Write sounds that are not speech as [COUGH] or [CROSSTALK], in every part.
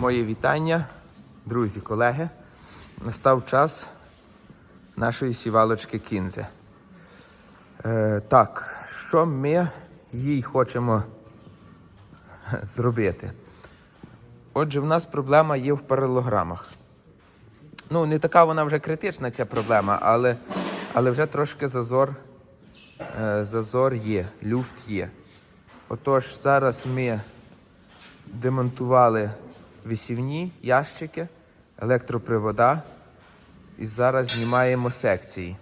Моє вітання, друзі, колеги. Настав час нашої сівалочки кінзи. Е, так, що ми їй хочемо [LAUGHS] зробити? Отже, в нас проблема є в паралограмах. Ну, не така вона вже критична, ця проблема, але, але вже трошки зазор, е, зазор є, люфт є. Отож, зараз ми демонтували висівні ящики, електропривода і зараз знімаємо секції.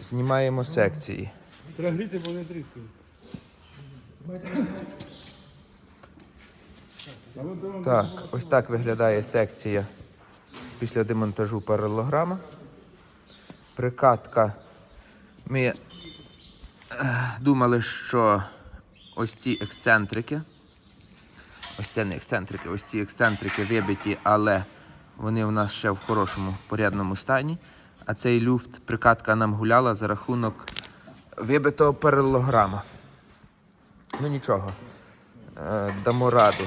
Знімаємо секції. Треба гріти, бо не тріскає. Так, ось так виглядає секція після демонтажу паралограма. Прикатка. Ми е, думали, що ось ці ексцентрики. Ось це не ексцентрики, ось ці ексцентрики вибиті, але вони в нас ще в хорошому порядному стані. А цей люфт прикатка нам гуляла за рахунок вибитого паралограма. Ну нічого, е, дамо раду.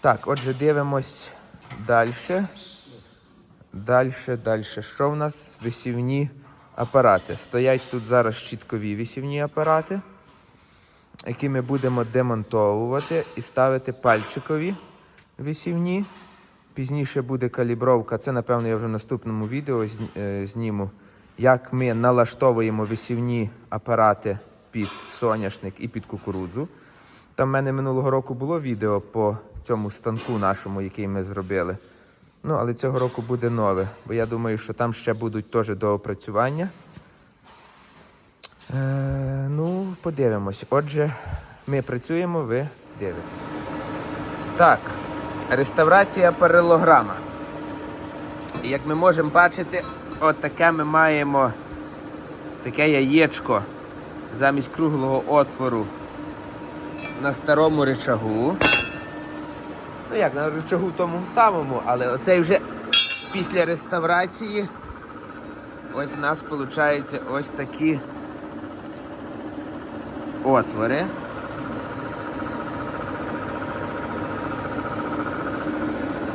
Так, отже, дивимось далі. Далі, далі. Що в нас? Висівні апарати. Стоять тут зараз щіткові висівні апарати, які ми будемо демонтовувати і ставити пальчикові висівні. Пізніше буде калібровка. Це, напевно, я вже в наступному відео е, зніму, як ми налаштовуємо висівні апарати під соняшник і під кукурудзу. Там в мене минулого року було відео по цьому станку нашому, який ми зробили. Ну, але цього року буде нове, бо я думаю, що там ще будуть теж доопрацювання. Е, ну, подивимось. Отже, ми працюємо, ви дивитесь. Так, реставрація паралограма. Як ми можемо бачити, от таке ми маємо таке яєчко замість круглого отвору на старому речагу. Ну як, на речагу тому самому, але оцей вже після реставрації ось у нас виходить ось такі отвори.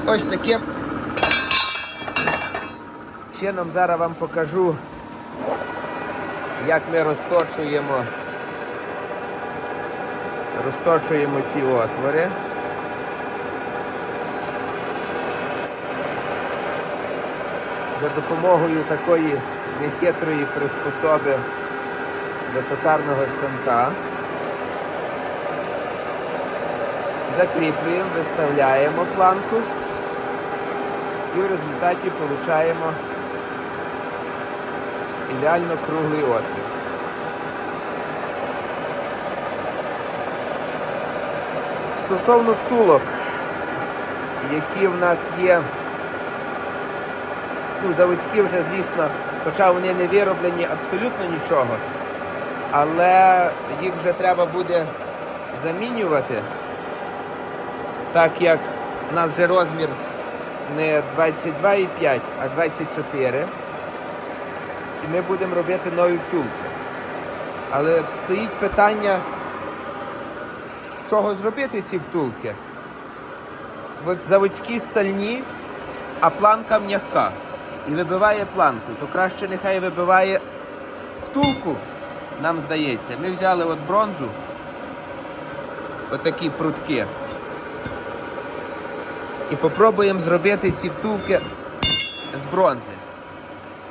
Ось таким чином зараз вам покажу, як ми розточуємо розточуємо ці отвори. За допомогою такої нехитрої приспособи до тотарного станка. Закріплюємо, виставляємо планку і в результаті отримуємо ідеально круглий отвір. Стосовно втулок, які в нас є, ну, заводські вже, звісно, хоча вони не вироблені абсолютно нічого, але їх вже треба буде замінювати, так як у нас вже розмір не 22,5, а 24. І ми будемо робити нові втулки. Але стоїть питання, з чого зробити ці втулки. От заводські стальні, а планка м'яка. І вибиває планку. То краще нехай вибиває втулку, нам здається. Ми взяли от бронзу, отакі прутки. І попробуємо зробити ці втулки з бронзи.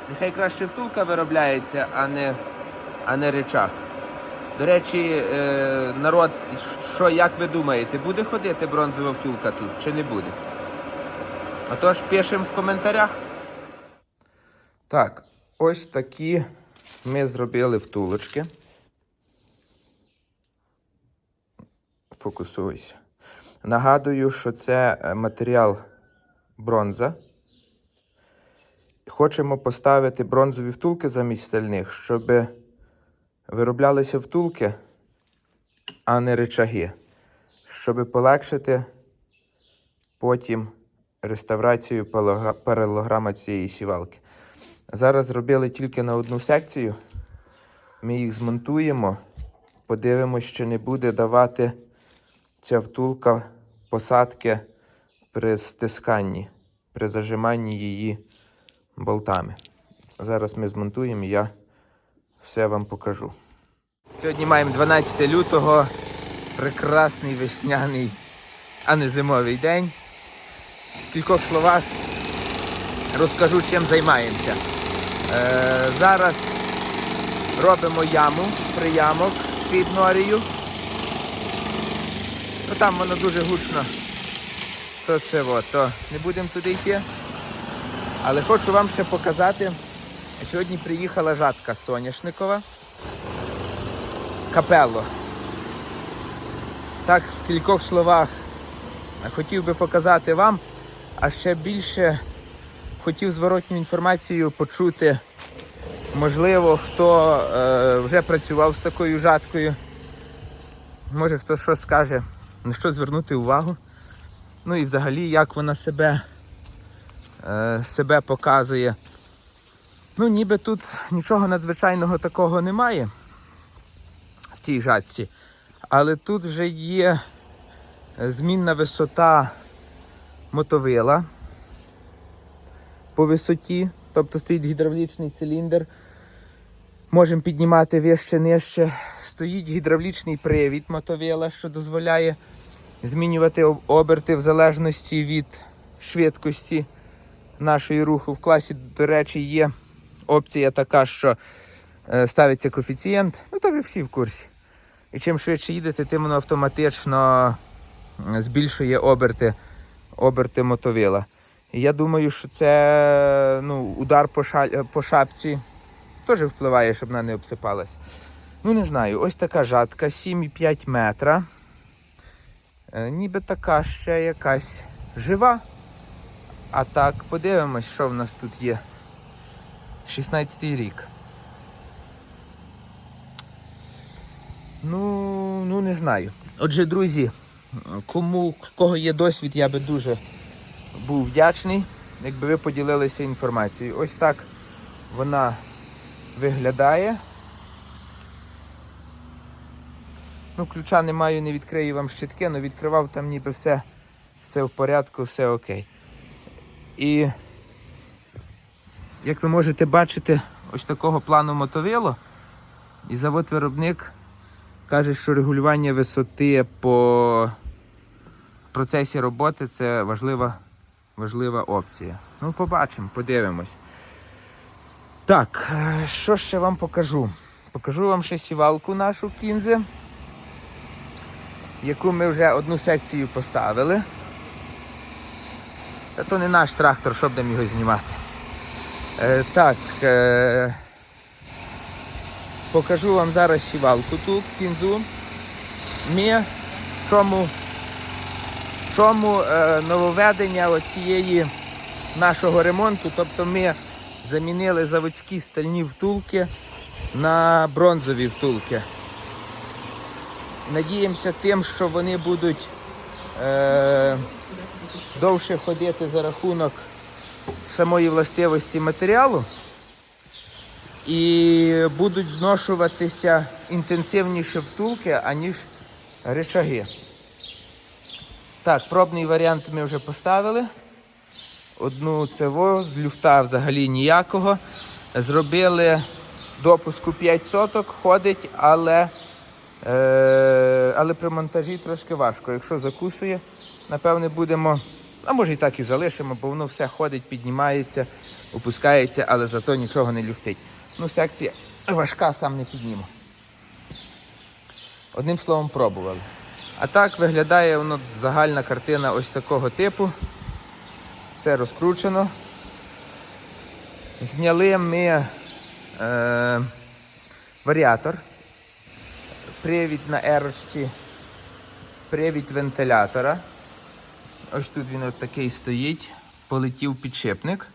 Нехай краще втулка виробляється, а не, а не речах. До речі, е, народ, що як ви думаєте, буде ходити бронзова втулка тут чи не буде? Отож, пишемо в коментарях. Так, ось такі ми зробили втулочки. Фокусуйся. Нагадую, що це е, матеріал бронза. Хочемо поставити бронзові втулки замість стальних, щоб вироблялися втулки, а не речаги, щоб полегшити потім реставрацію паралограма цієї сівалки. Зараз зробили тільки на одну секцію. Ми їх змонтуємо Подивимось, чи не буде давати ця втулка посадки при стисканні, при зажиманні її болтами. Зараз ми змонтуємо і я все вам покажу. Сьогодні маємо 12 лютого, прекрасний весняний, а не зимовий день. В кількох словах розкажу, чим займаємося. Е, зараз робимо яму, приямок під норію. Ну там воно дуже гучно. То це от, то не будемо туди йти. Але хочу вам ще показати. Сьогодні приїхала жатка соняшникова. Капелло. Так, в кількох словах хотів би показати вам, а ще більше хотів зворотню інформацію почути. Можливо, хто е, вже працював з такою жаткою. Може хто що скаже, на що звернути увагу. Ну і взагалі, як вона себе, е, себе показує. Ну, ніби тут нічого надзвичайного такого немає в тій жатці. Але тут вже є змінна висота мотовила по висоті, тобто стоїть гідравлічний циліндр. Можемо піднімати вище нижче. Стоїть гідравлічний привід мотовила, що дозволяє змінювати оберти в залежності від швидкості нашої руху. В класі, до речі, є опція така, що е, ставиться коефіцієнт. Ну, то ви всі в курсі. І чим швидше їдете, тим воно автоматично збільшує оберти, оберти мотовила. Я думаю, що це ну, удар по, ша- по шапці теж впливає, щоб вона не обсипалась. Ну, не знаю, ось така жатка 7,5 метра. Е, ніби така ще якась жива. А так, подивимось, що в нас тут є. 16 й рік. Ну, ну не знаю. Отже, друзі, кому кого є досвід, я би дуже був вдячний, якби ви поділилися інформацією. Ось так вона виглядає. Ну, ключа не маю, не відкрию вам щитки, але відкривав там ніби все, все в порядку, все окей. І як ви можете бачити, ось такого плану мотовило. І завод-виробник каже, що регулювання висоти по процесі роботи це важлива, важлива опція. Ну, побачимо, подивимось. Так, е, що ще вам покажу? Покажу вам ще сівалку нашу кінзи, яку ми вже одну секцію поставили. Та то не наш трактор, щоб нам його знімати. Е, так, е, покажу вам зараз сівалку ту кінзу. Ми чому, чому е, нововведення оцієї нашого ремонту, тобто ми замінили заводські стальні втулки на бронзові втулки. Надіємося тим, що вони будуть е, довше ходити за рахунок самої властивості матеріалу і будуть зношуватися інтенсивніше втулки, аніж речаги. Так, пробний варіант ми вже поставили. Одну цево з люфта взагалі ніякого. Зробили допуску 5 соток, ходить, але, е, але при монтажі трошки важко. Якщо закусує, напевне, будемо, а може і так і залишимо, бо воно все ходить, піднімається, опускається, але зато нічого не люфтить. Ну, секція важка, сам не підніму. Одним словом, пробували. А так виглядає воно загальна картина ось такого типу. Все розкручено. Зняли ми е, варіатор, привід на ерочці, привід вентилятора. Ось тут він от такий стоїть, полетів підшипник.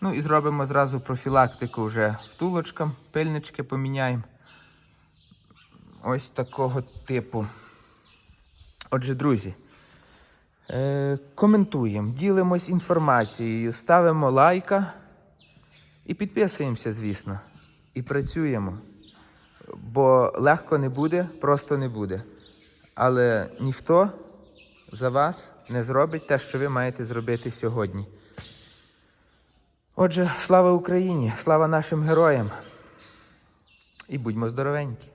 Ну і зробимо зразу профілактику вже втулочкам, пильнички поміняємо. Ось такого типу. Отже, друзі, е, коментуємо, ділимось інформацією, ставимо лайка і підписуємося, звісно. І працюємо. бо легко не буде, просто не буде. Але ніхто за вас не зробить те, що ви маєте зробити сьогодні. Отже, слава Україні, слава нашим героям. І будьмо здоровенькі.